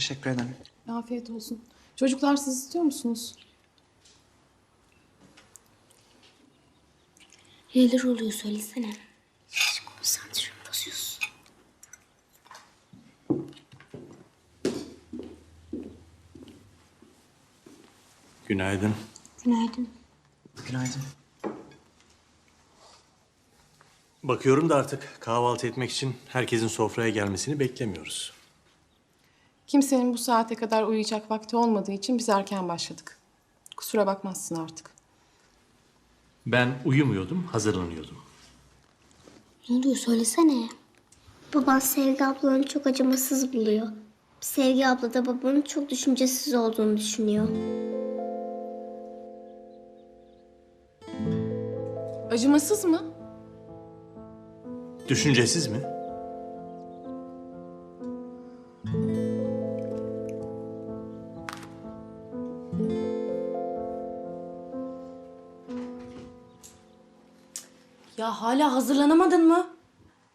Teşekkür ederim. Afiyet olsun. Çocuklar siz istiyor musunuz? Neler oluyor söylesene. Konsantre bozuyorsun. Günaydın. Günaydın. Günaydın. Bakıyorum da artık kahvaltı etmek için herkesin sofraya gelmesini beklemiyoruz. Kimsenin bu saate kadar uyuyacak vakti olmadığı için biz erken başladık. Kusura bakmazsın artık. Ben uyumuyordum, hazırlanıyordum. Ne oluyor söylesene. Baban Sevgi ablanı çok acımasız buluyor. Sevgi abla da babanın çok düşüncesiz olduğunu düşünüyor. Acımasız mı? Düşüncesiz mi? Hala hazırlanamadın mı?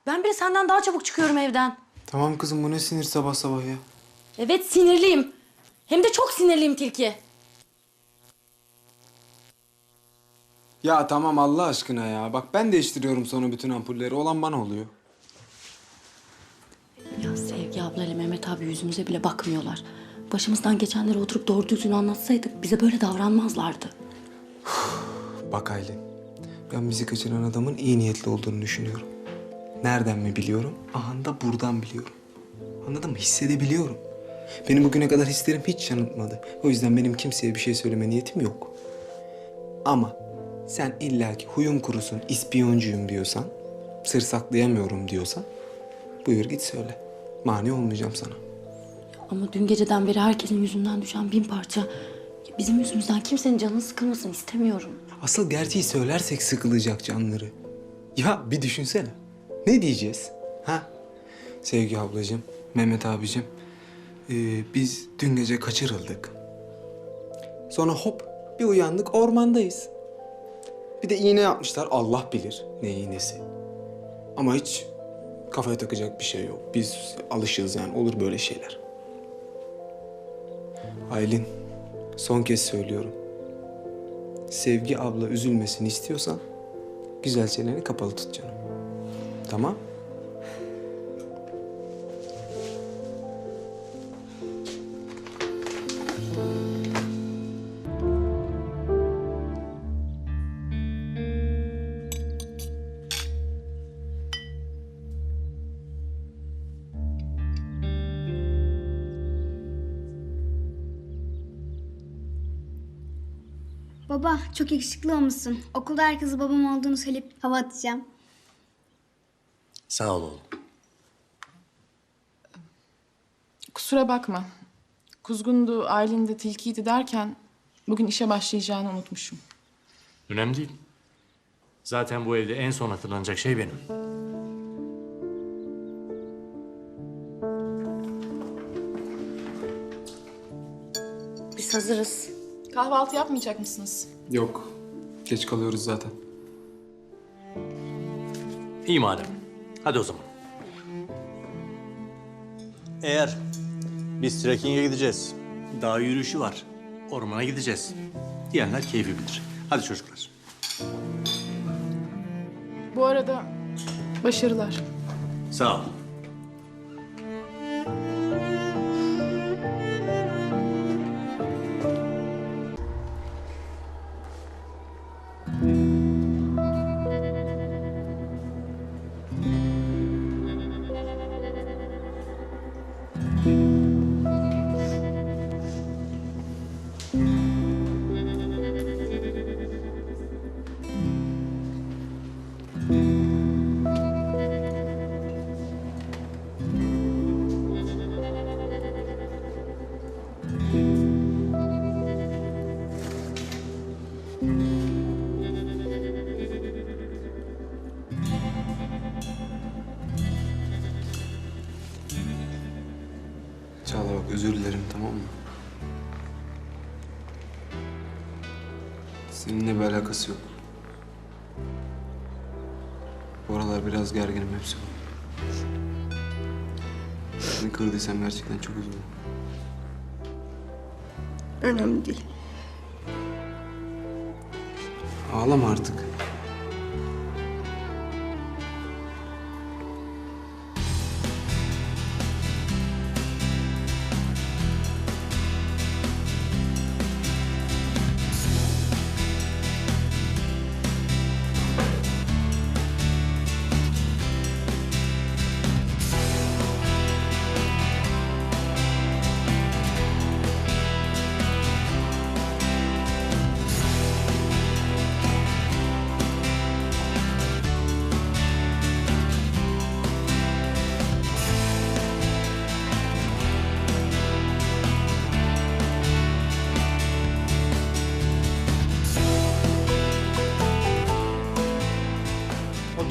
Ben bile senden daha çabuk çıkıyorum evden. Tamam kızım bu ne sinir sabah sabah ya. Evet sinirliyim. Hem de çok sinirliyim Tilki. Ya tamam Allah aşkına ya. Bak ben değiştiriyorum sonra bütün ampulleri. Olan bana oluyor. Ya Sevgi abla ile Mehmet abi yüzümüze bile bakmıyorlar. Başımızdan geçenleri oturup doğru düzgün anlatsaydık bize böyle davranmazlardı. Bak Aylin. Ben bizi kaçıran adamın iyi niyetli olduğunu düşünüyorum. Nereden mi biliyorum? Aha da buradan biliyorum. Anladın mı? Hissedebiliyorum. Benim bugüne kadar hislerim hiç yanıltmadı. O yüzden benim kimseye bir şey söyleme niyetim yok. Ama sen illaki huyum kurusun, ispiyoncuyum diyorsan, sır saklayamıyorum diyorsan, buyur git söyle. Mani olmayacağım sana. Ama dün geceden beri herkesin yüzünden düşen bin parça. Bizim yüzümüzden kimsenin canını sıkılmasını istemiyorum. Asıl gerçeği söylersek sıkılacak canları. Ya bir düşünsene. Ne diyeceğiz? Ha? Sevgi ablacığım, Mehmet abicim. ee, biz dün gece kaçırıldık. Sonra hop bir uyandık ormandayız. Bir de iğne yapmışlar. Allah bilir ne iğnesi. Ama hiç kafaya takacak bir şey yok. Biz alışığız yani olur böyle şeyler. Aylin, son kez söylüyorum. Sevgi abla üzülmesini istiyorsan güzel çeneni kapalı tut canım. Tamam? Baba çok yakışıklı olmuşsun. Okulda herkese babam olduğunu söyleyip hava atacağım. Sağ ol oğlum. Kusura bakma. Kuzgundu, Aylin de tilkiydi derken bugün işe başlayacağını unutmuşum. Önemli değil. Zaten bu evde en son hatırlanacak şey benim. Biz hazırız. Kahvaltı yapmayacak mısınız? Yok. Geç kalıyoruz zaten. İyi madem. Hadi o zaman. Eğer biz trekking'e gideceğiz, dağ yürüyüşü var, ormana gideceğiz diyenler keyfi bilir. Hadi çocuklar. Bu arada başarılar. Sağ ol. Çağla bak özür dilerim tamam mı? Seninle bir alakası yok. Bu aralar biraz gerginim hepsi bu. Seni kırdıysam gerçekten çok üzüldüm. Önemli değil. Ağlama artık.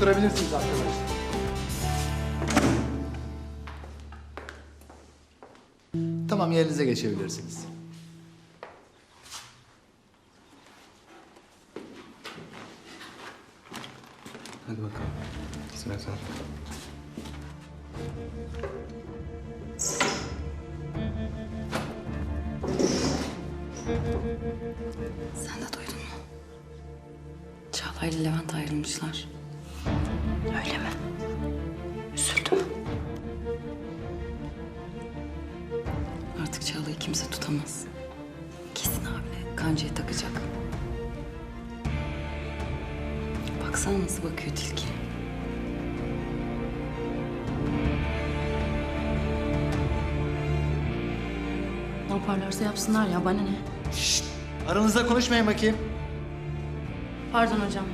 Oturabilirsiniz arkadaşlar. Tamam yerinize geçebilirsiniz. Hadi bakalım. Sıra sende. Sen de duydun mu? Çağla ile Levent ayrılmışlar. Öyle mi? Üzüldü mü? Artık Çağla'yı kimse tutamaz. Kesin abine kancayı takacak. Baksana nasıl bakıyor tilki. Ne yaparlarsa yapsınlar ya bana ne? Aranızda konuşmayın bakayım. Pardon hocam.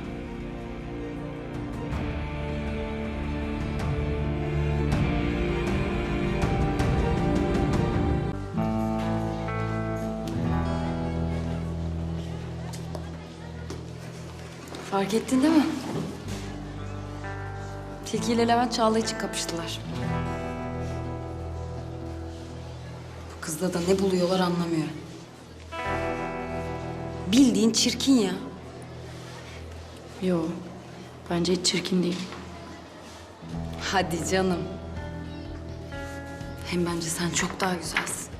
Fark ettin değil mi? Tilki ile Levent Çağla için kapıştılar. Bu kızda da ne buluyorlar anlamıyorum. Bildiğin çirkin ya. Yo, bence hiç çirkin değil. Hadi canım. Hem bence sen çok daha güzelsin.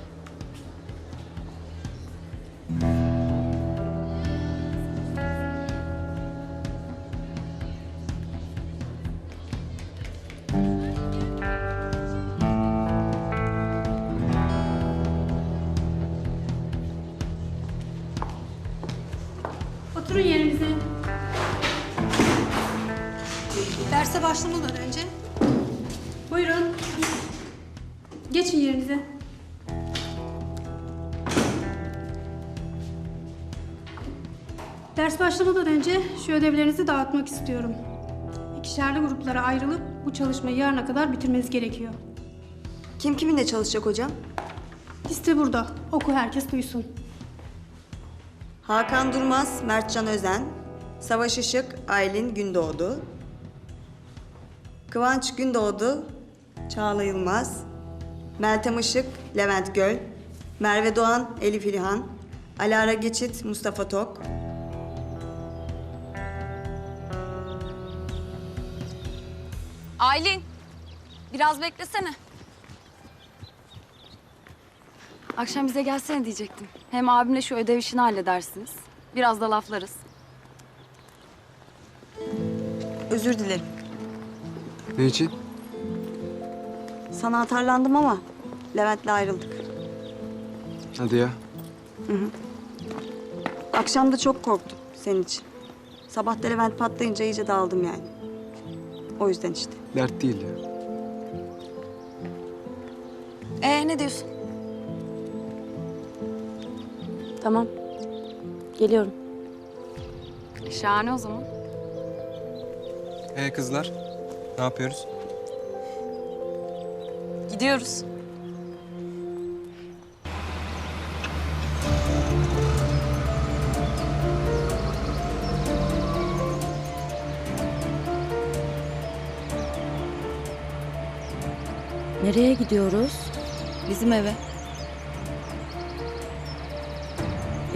Ödevlerinizi dağıtmak istiyorum. İkişerli gruplara ayrılıp bu çalışmayı yarına kadar bitirmeniz gerekiyor. Kim kiminle çalışacak hocam? Liste burada. Oku herkes duysun. Hakan Durmaz, Mertcan Özen, Savaş Işık, Aylin Gündoğdu, Kıvanç Gündoğdu, Çağla Yılmaz, Meltem Işık, Levent Göl, Merve Doğan, Elif İlhan, Alara Geçit, Mustafa Tok, Aylin, biraz beklesene. Akşam bize gelsene diyecektim. Hem abimle şu ödev işini halledersiniz. Biraz da laflarız. özür dilerim. Ne için? Sana atarlandım ama Levent'le ayrıldık. Hadi ya. Akşam da çok korktum senin için. Sabah da Levent patlayınca iyice dağıldım yani. O yüzden işte. Dert değil ya. Ee ne diyorsun? Tamam. Geliyorum. Şahane o zaman. Ee kızlar, ne yapıyoruz? Gidiyoruz. Nereye gidiyoruz? Bizim eve.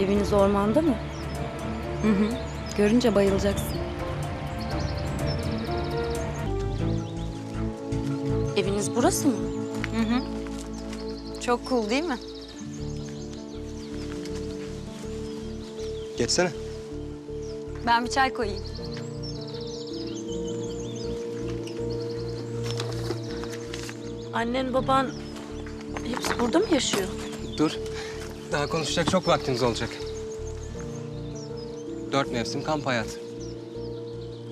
Eviniz ormanda mı? Hı hı. Görünce bayılacaksın. Eviniz burası mı? Çok cool değil mi? Geçsene. Ben bir çay koyayım. Annen baban hepsi burada mı yaşıyor? Dur. Daha konuşacak çok vaktimiz olacak. Dört mevsim kamp hayatı.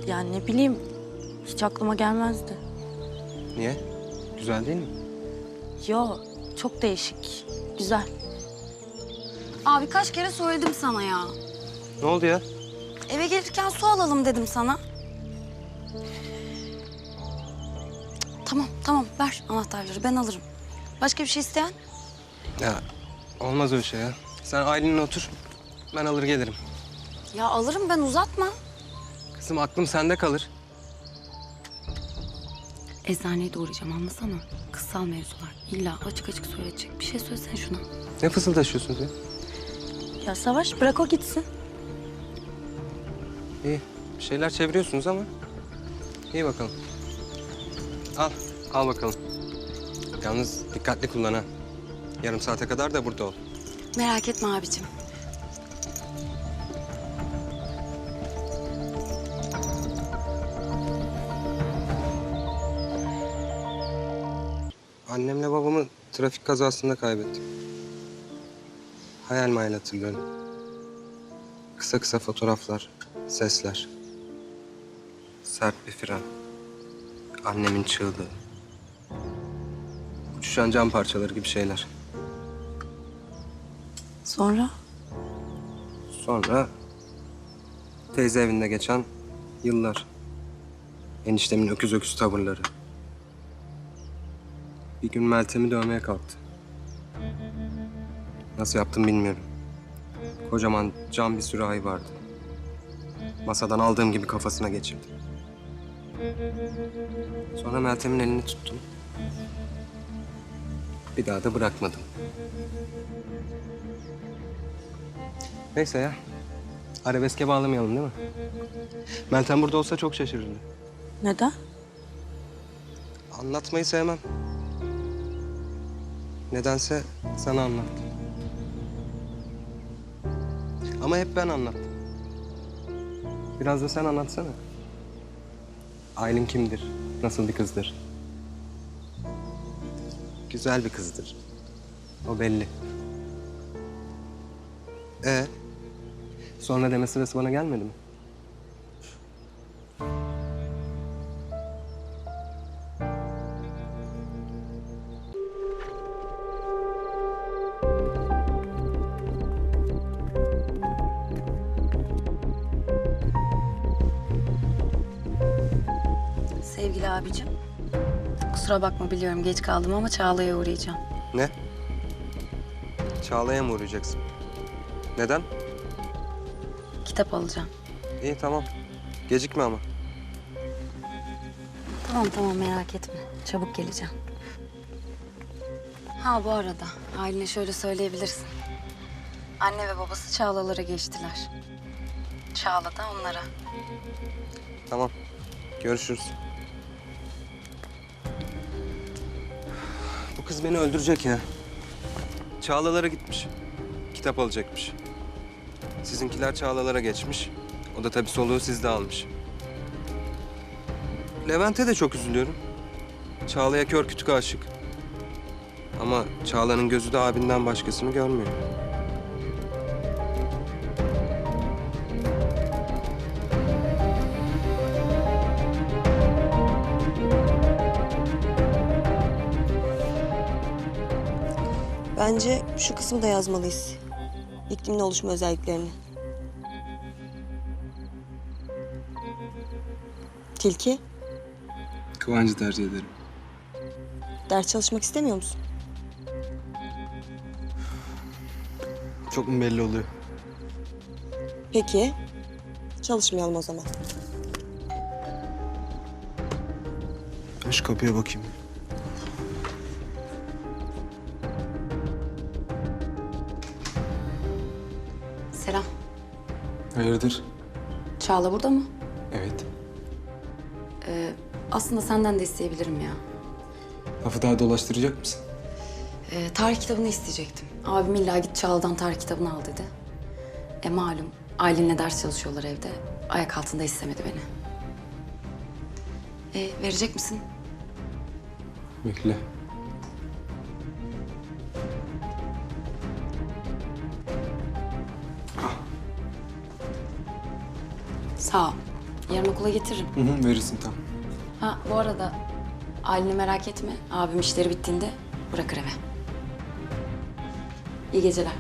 Yani ne bileyim hiç aklıma gelmezdi. Niye? Güzel değil mi? Yo çok değişik. Güzel. Abi kaç kere söyledim sana ya. Ne oldu ya? Eve gelirken su alalım dedim sana. Tamam tamam ver anahtarları ben alırım. Başka bir şey isteyen? Ya olmaz öyle şey ya. Sen ailenle otur. Ben alır gelirim. Ya alırım ben uzatma. Kızım aklım sende kalır. Eczaneye de uğrayacağım anlasana. Kızsal mevzular. İlla açık açık söyleyecek. Bir şey söylesene şuna. Ne fısıldaşıyorsun sen? Ya Savaş bırak o gitsin. İyi. Bir şeyler çeviriyorsunuz ama. İyi bakalım. Al. Al bakalım. Yalnız dikkatli kullan ha. Yarım saate kadar da burada ol. Merak etme abicim. Annemle babamı trafik kazasında kaybettim. Hayal mayal hatırlıyorum. Kısa kısa fotoğraflar, sesler. Sert bir fren. Annemin çığlığı. Uçuşan cam parçaları gibi şeyler. Sonra? Sonra teyze evinde geçen yıllar. Eniştemin öküz öküz tavırları. Bir gün Meltem'i dövmeye kalktı. Nasıl yaptım bilmiyorum. Kocaman cam bir sürahi vardı. Masadan aldığım gibi kafasına geçirdim. Sonra Meltem'in elini tuttum. Bir daha da bırakmadım. Neyse ya. Arabeske bağlamayalım değil mi? Meltem burada olsa çok şaşırırdı. Neden? Anlatmayı sevmem. Nedense sana anlattım. Ama hep ben anlattım. Biraz da sen anlatsana. Aylin kimdir? Nasıl bir kızdır? Güzel bir kızdır. O belli. Ee, sonra deme sırası bana gelmedi mi? Sevgili abicim. Kusura bakma biliyorum geç kaldım ama Çağla'ya uğrayacağım. Ne? Çağla'ya mı uğrayacaksın? Neden? Kitap alacağım. İyi tamam. Gecikme ama. Tamam tamam merak etme. Çabuk geleceğim. Ha bu arada Aylin'e şöyle söyleyebilirsin. Anne ve babası Çağla'lara geçtiler. Çağla da onlara. Tamam. Görüşürüz. Kız beni öldürecek ya. Çağlalara gitmiş. Kitap alacakmış. Sizinkiler Çağlalara geçmiş. O da tabii soluğu sizde almış. Levent'e de çok üzülüyorum. Çağla'ya kör kütük aşık. Ama Çağla'nın gözü de abinden başkasını görmüyor. Bence şu kısmı da yazmalıyız. İklimin oluşma özelliklerini. Tilki, Kıvancı tercih ederim. ders çalışmak istemiyor musun? Çok mu belli oluyor? Peki, çalışmayalım o zaman. Şu kapıya bakayım. Hayırdır? Çağla burada mı? Evet. Aslında senden de isteyebilirim ya. Lafı daha dolaştıracak mısın? Ee, tarih kitabını isteyecektim. Abim illa git Çağla'dan tarih kitabını al dedi. E malum Aylin'le ders çalışıyorlar evde. Ayak altında istemedi beni. E, verecek misin? Bekle. Sağ ol. Yarın okula getiririm. Hı hı, verirsin tamam. Ha bu arada Aylin'i merak etme. Abim işleri bittiğinde bırakır eve. İyi geceler.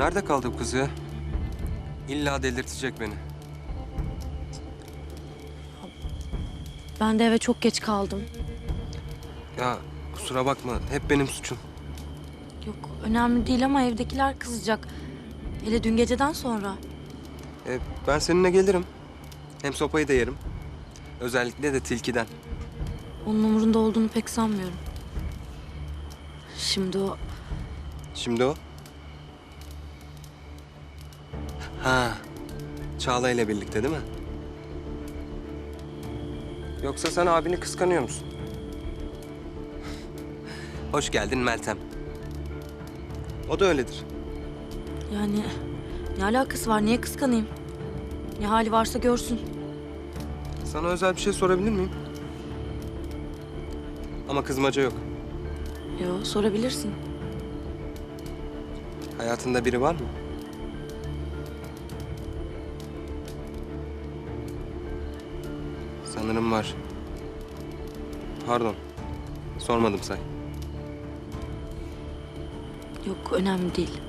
Nerede kaldı bu kız ya? İlla delirtecek beni. Ben de eve çok geç kaldım. Ya kusura bakma, hep benim suçum. Yok önemli değil ama evdekiler kızacak. Hele dün geceden sonra. E, ben seninle gelirim. Hem sopayı da yerim. Özellikle de tilkiden. Onun umurunda olduğunu pek sanmıyorum. Şimdi o Şimdi o. Ha, Çağla ile birlikte değil mi? Yoksa sen abini kıskanıyor musun? Hoş geldin Meltem. O da öyledir. yani ne alakası var? Niye kıskanayım? Ne hali varsa görsün. Sana özel bir şey sorabilir miyim? Ama kızmaca yok. Yo sorabilirsin. Hayatında biri var mı? Sanırım var. Pardon. Sormadım say. Yok önemli değil.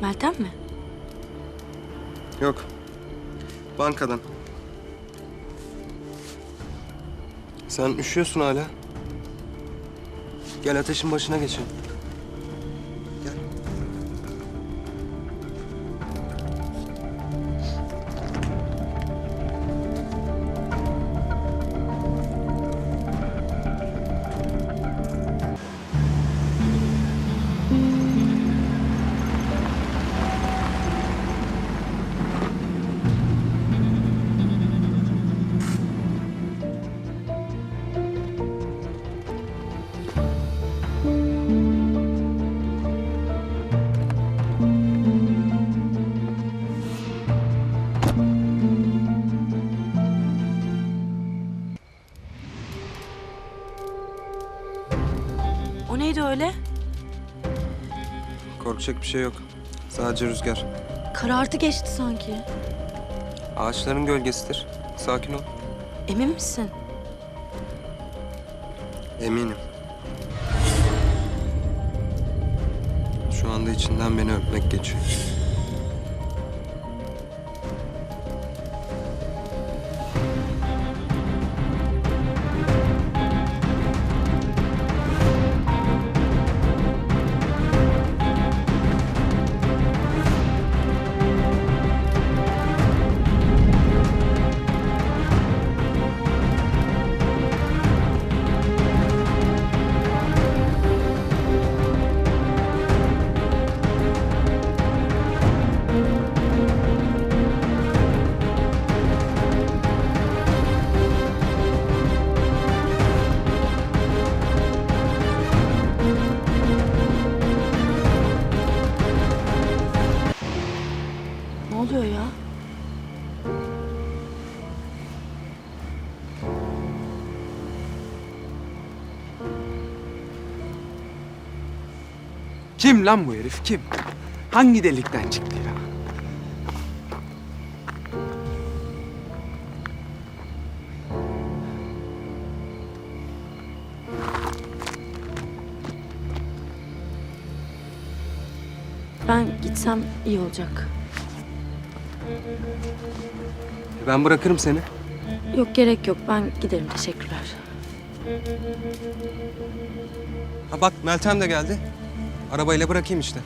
Meltem mi? Yok. Bankadan. Sen üşüyorsun hala. Gel ateşin başına geçelim. Korkacak bir şey yok. Sadece rüzgar. Karartı geçti sanki. Ağaçların gölgesidir. Sakin ol. Emin misin? Eminim. Şu anda içinden beni öpmek geçiyor. Kim lan bu herif kim? Hangi delikten çıktı ya? Ben gitsem iyi olacak. Ben bırakırım seni. Yok gerek yok. Ben giderim. Teşekkürler. Ha bak Meltem de geldi. Arabayla bırakayım işte.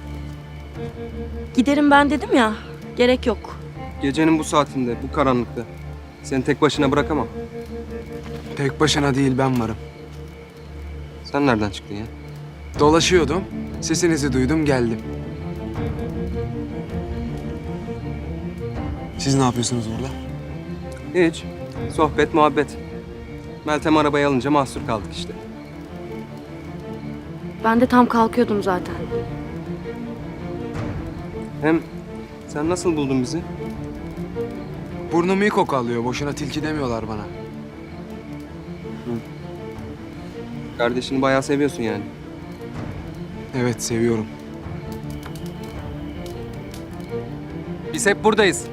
Giderim ben dedim ya. Gerek yok. Gecenin bu saatinde, bu karanlıkta. Seni tek başına bırakamam. Tek başına değil ben varım. Sen nereden çıktın ya? Dolaşıyordum. Sesinizi duydum geldim. Siz ne yapıyorsunuz burada? Hiç. Sohbet, muhabbet. Meltem arabayı alınca mahsur kaldık işte. Ben de tam kalkıyordum zaten. Hem sen nasıl buldun bizi? Burnum iyi koku alıyor. Boşuna tilki demiyorlar bana. Kardeşini bayağı seviyorsun yani. Evet seviyorum. Biz hep buradayız.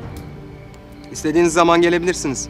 İstediğiniz zaman gelebilirsiniz.